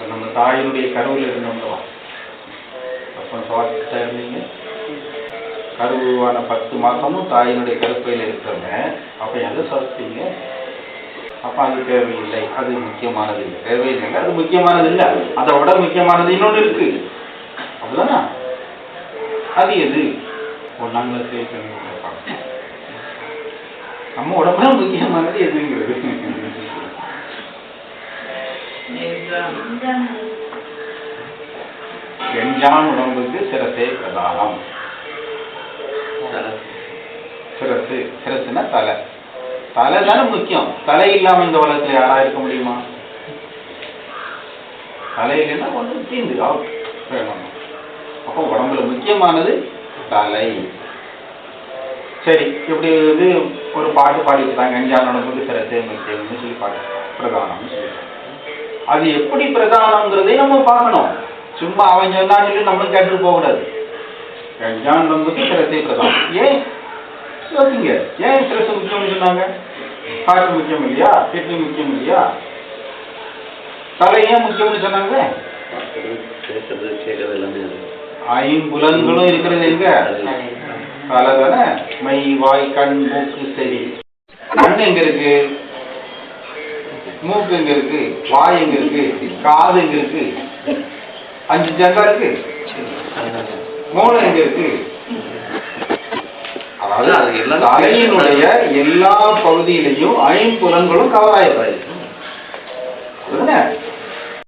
இப்போ நம்ம தாயினுடைய கருவில் இருந்தோம்னா அப்போ சுவாசிட்டா இருந்தீங்க கருவான பத்து மாதமும் தாயினுடைய கருப்பையில் இருக்கிறவங்க. அப்ப எதை சுவாசிப்பீங்க அப்போ அது தேவையில்லை. அது முக்கியமானது இல்லை. தேவையில்லை அது முக்கியமானது இல்லை. அதை விட முக்கியமானது இன்னொன்று இருக்கு. அப்படிதானா அது எது? ஒன்னாங்கள சேர்க்கணும் நம்ம உடம்புல முக்கியமானது எதுங்கிறது? எஞ்சான் உடம்புக்கு சிரசே பிரதானம். சிரசு சிரசுனா தலை. தலை தானே முக்கியம். தலை இல்லாம இந்த உலகத்துல யாரா இருக்க முடியுமா? தலை இல்லைன்னா கொஞ்சம் தீந்து அவுட் அப்போ உடம்புல முக்கியமானது தலை. சரி இப்படி இது ஒரு பாட்டு பாடிட்டாங்க அஞ்சான் உடம்புக்கு சிரசே முக்கியம்னு சொல்லி பாட்டு பிரதானம்னு சொல்லிட்டாங்க அது எப்படி பிரதானங்கிறதை நம்ம பார்க்கணும். சும்மா அவன் சொன்னான்னு சொல்லி நம்மளும் கேட்டுட்டு போகக்கூடாது அஞ்சான் சிரத்தை சிரசே பிரதானம். ஏன்? யோசிங்க. ஏன் சிரசு முக்கியம்னு சொன்னாங்க? காற்று முக்கியம் இல்லையா? கிட்னி முக்கியம் இல்லையா? தலை ஏன் முக்கியம்னு சொன்னாங்க? பேசுறது ஐம்புலன்களும் இருக்கிறது எங்க? தலை தானே? மை வாய் கண் மூக்கு சரி கண் எங்க இருக்கு? மூக்கு எங்க இருக்கு? வாய் எங்க இருக்கு? காது எங்க இருக்கு? அஞ்சு ஜெண்டா இருக்கு. மூளை எங்க இருக்கு? அதாவது அது எல்லாம் தலையினுடைய எல்லா பகுதியிலையும் ஐம்புலன்களும் கவர் ஆயிடுறாரு